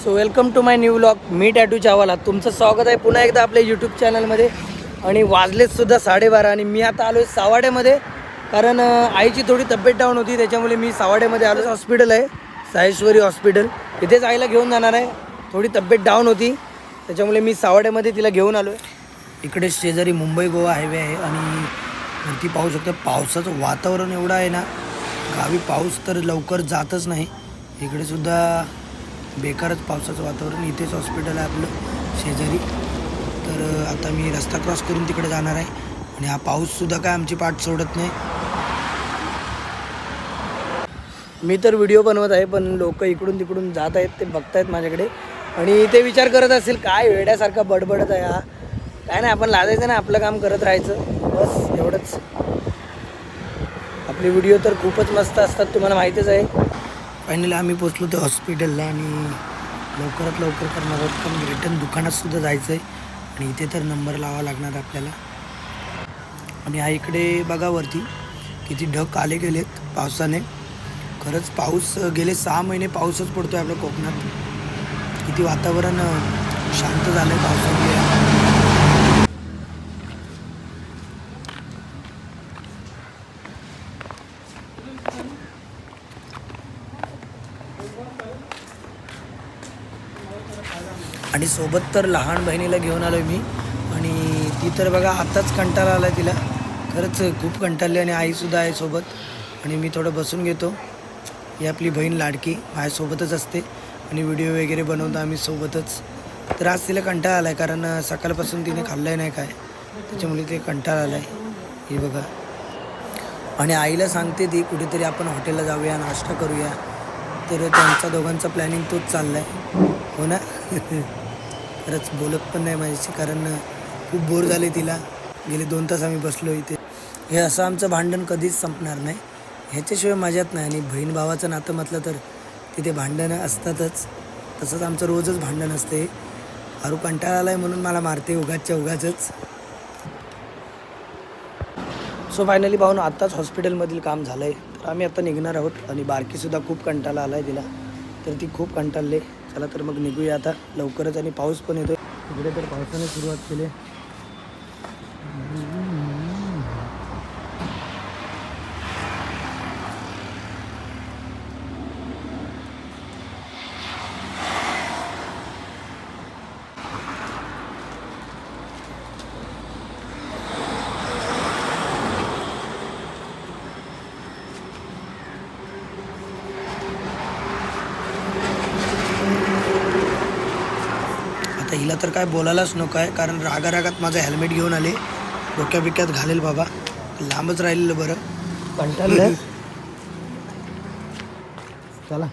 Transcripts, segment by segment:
So welcome to my new blog me tattoo चावाला तुमचं स्वागत आहे पुन्हा एकदा आपल्या यूट्यूब चॅनलमध्ये आणि वाजलेतसुद्धा साडेबारा आणि मी आता आलो आहे सावाड्यामध्ये. कारण आईची थोडी तब्येत डाऊन होती त्याच्यामुळे मी सावाड्यामध्ये आलोच. हॉस्पिटल आहे साहेश्वरी हॉस्पिटल इथेच आईला घेऊन जाणार आहे. थोडी तब्येत डाऊन होती त्याच्यामुळे मी सावाड्यामध्ये तिला घेऊन आलो आहे इकडे शेजारी मुंबई गोवा हायवे आहे आणि वरती पाहू शकतो पावसाचं वातावरण एवढं आहे ना गावी पाऊस तर लवकर जातच नाही. इकडे सुद्धा बेकारच पावसाचं वातावरण. इथेच हॉस्पिटल आहे आपलं शेजारी. तर आता मी रस्ता क्रॉस करून तिकडे जाणार आहे. आणि हा पाऊससुद्धा काय आमची पाठ सोडत नाही. मी तर व्हिडिओ बनवत आहे पण लोक इकडून तिकडून जात आहेत ते बघतायत माझ्याकडे. आणि ते विचार करत असेल काय वेड्यासारखा बडबडत आहे हा. काय नाही आपण लाजायचं ना आपलं काम करत राहायचं. बस एवढंच. आपले व्हिडिओ तर खूपच मस्त असतात तुम्हाला माहितीच आहे. फायनली आम्ही पोचलो ते हॉस्पिटलला आणि लवकरात लवकर करणार आहोत. कारण रिटर्न दुकानातसुद्धा जायचं आहे आणि इथे तर नंबर लावा लागणार आपल्याला. आणि हा इकडे बघा वरती. किती ढग आले गेलेत पावसाने. खरंच पाऊस गेले सहा महिने पाऊसच पडतो आहे आपल्या कोकणात. किती वातावरण शांत झालं आहे पावसामुळे. आणि सोबत तर लहान बहिणीला घेऊन आलो मी. आणि ती तर बघा आताच कंटाळा आला तिला. खरंच खूप कंटाळली आणि आईसुद्धा आहे सोबत. आणि मी थोडं बसून घेतो. ही आपली बहीण लाडकी माझ्यासोबतच असते. आणि व्हिडिओ वगैरे बनवतो आम्ही सोबतच. तर आज तिला कंटाळा आला आहे कारण सकाळपासून तिने खाल्लं नाही काय. त्याच्यामुळे ते कंटाळा आला आहे हे बघा. आणि आईला सांगते ती कुठेतरी आपण हॉटेलला जाऊया नाश्ता करूया. तर त्यांचा दोघांचा प्लॅनिंग तोच चालला आहे हो ना? खरंच बोलत पण नाही माझ्याशी कारण खूप बोर झाले तिला. गेले दोन तास आम्ही बसलो इथे. हे असं आमचं भांडण कधीच संपणार नाही. ह्याच्याशिवाय माझ्यात नाही. आणि बहीण भावाचं नातं म्हटलं तर तिथे भांडणं असतातच. तसंच आमचं रोजच भांडण असते. अरू कंटाळा आला आहे म्हणून मला मारते उगाचच्या उगाचच. सो फायनली भाऊन आत्ताच हॉस्पिटलमधील काम झालं आहे तर आम्ही आता निघणार आहोत आणि बारकीसुद्धा खूप कंटाळा आला आहे तिला. तर ती खूप कंटाळले. चला तर मग निघूया आता. लवकरच आणि पाऊस पण येतो इकडे तर पावसाने सुरुवात केली. तर काय बोलायलाच नको आहे. कारण रागा रागात माझं हेल्मेट घेऊन आले. डोक्या बिक्यात घालेल बाबा. लांबच राहिलेलं बरं. कंटाळलं चला.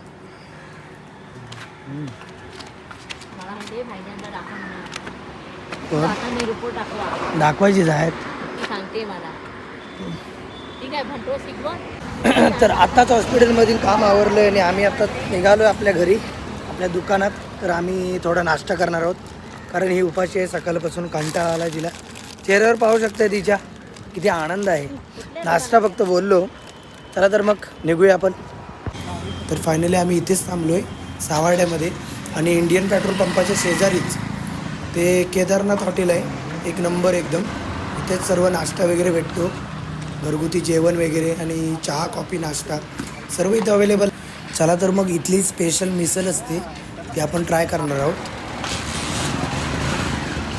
मला म्हणते भाईजानला दाखव म्हणा कोण? आता मी रिपोर्ट टाकला दाखवायचीच आहेत ती सांगते मला. ठीक आहे तर आत्ताच हॉस्पिटलमधील काम आवरलं आणि आम्ही आता निघालो आपल्या घरी आपल्या दुकानात. तर आम्ही थोडा नाश्ता करणार आहोत. कारण ही उपाशी आहे सकाळपासून कंटाळा आला तिला. चेहऱ्यावर पाहू शकता तिच्या. किती आनंद आहे. नाश्ता फक्त बोललो. चला तर मग निघूया आपण. तर फायनली आम्ही इथेच थांबलो आहे सावर्ड्यामध्ये. आणि इंडियन पेट्रोल पंपाच्या शेजारीच. ते केदारनाथ हॉटेल आहे. एक नंबर एकदम. इथेच सर्व नाश्ता वगैरे भेटतो. घरगुती जेवण वगैरे आणि चहा कॉफी नाश्ता सर्व इथं अवेलेबल चला तर मग इथली स्पेशल मिसल असते. ती आपण ट्राय करणार आहोत.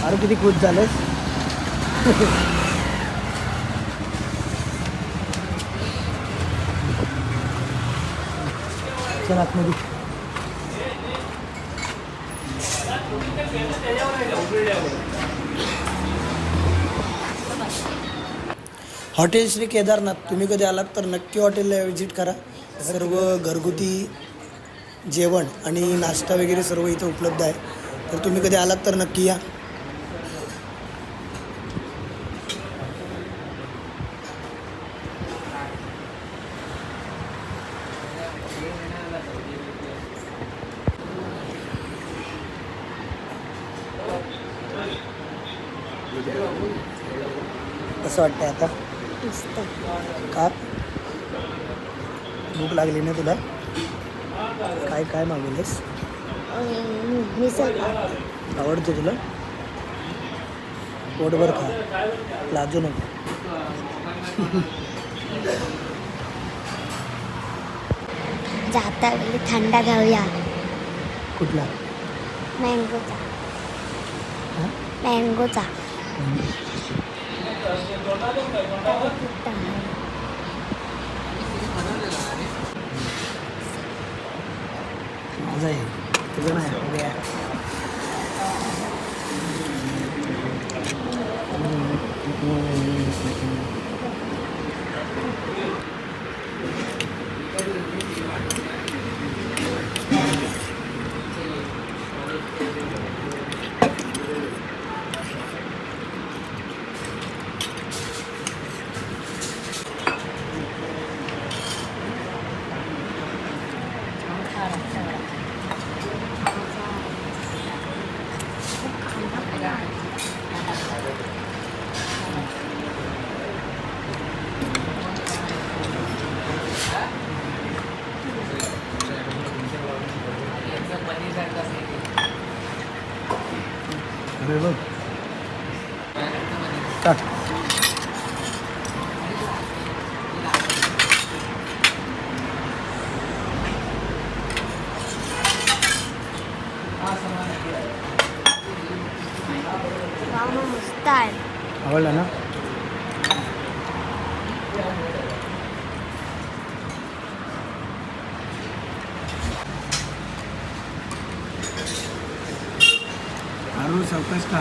अरे किती खुश झालेस. चल आतमध्ये. हॉटेल श्री केदारनाथ तुम्ही कधी आलात तर नक्की हॉटेलला व्हिजिट करा. सर्व घरगुती जेवण आणि नाश्ता वगैरे सर्व इथं उपलब्ध आहे. तर तुम्ही कधी आलात तर नक्की या. कसं वाटतंय आता. का? भूक लागली ना तुला? काय काय मागवलेस आवडते तुला? पोटभर खा. लाजू नको. जाता वेळी थंडा घेऊया कुठला? मँगोचा? मँगोचा. माझा आहे तुझं नाही उद्या अरे बघ टाक वाव मस्त आहे आवडला ना सावकाश का?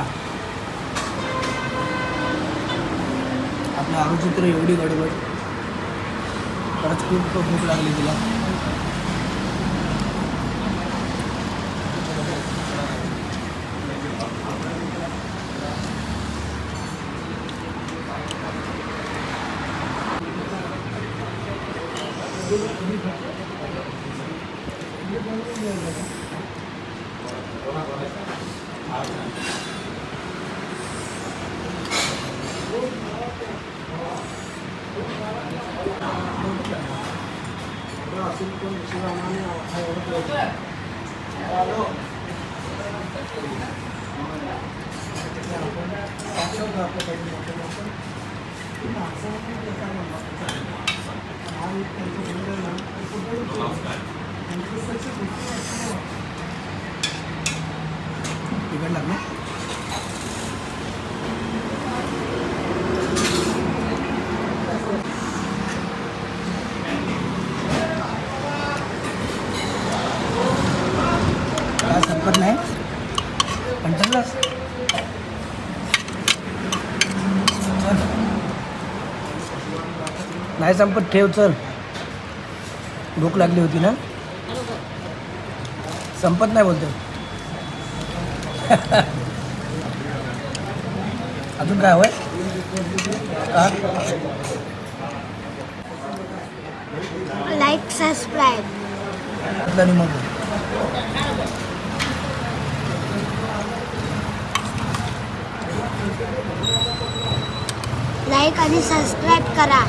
आपल्या आरूची तर एवढी गडबड. खरंच खूप भूक लागली तिला. तिकड लागलं काय संपत नाही कंटाळलास चल नाही संपत ठेव चल. भूक लागली होती ना? संपत नाही बोलतो अजून काय हवंय? का लाईक सबस्क्राईब आणि मग लाईक आणि सबस्क्राईब करा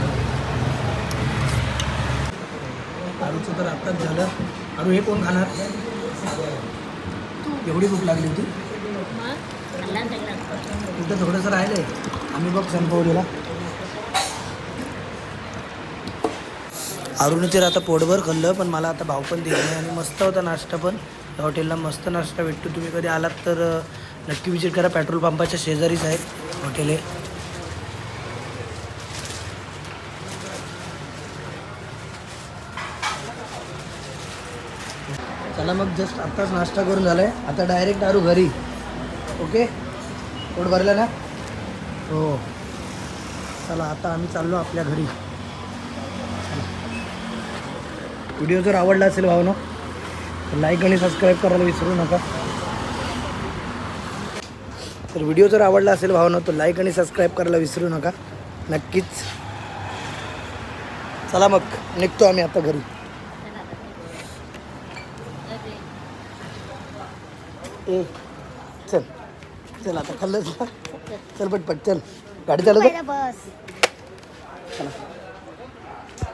आरूचं तर आत्ताच झालं. आरू हे कोण खाणार? एवढी भूक लागली होती. कुठं थोडंसं राहिलंय. आम्ही बघ संपवलेला अरुणी तर आता पोटभर खाल्लं पण मला आता भाव पण दिला नाही. आणि मस्त होता नाश्ता पण. या हॉटेलला मस्त नाश्ता भेटतो. तुम्ही कधी आलात तर नक्की विजिट करा. पेट्रोल पंपाच्या शेजारीच आहेत हॉटेल हे. चला मग जस्ट आत्ताच नाश्ता करून झालाय. आता डायरेक्ट आरू घरी. ओके पोट भरलं ना? हो. चला आता आम्ही चाललो आपल्या घरी. व्हिडिओ जर आवडला असेल भावनो तर लाईक आणि सबस्क्राईब करायला विसरू नका. तर व्हिडिओ जर आवडला असेल भावनो तर लाईक आणि सबस्क्राईब करायला विसरू नका. नक्कीच. चला मग निघतो आम्ही आता घरी. ए चल. चल आता खाल्लं. चल पटपट. चल. गाडी चालवतो. बस. चला.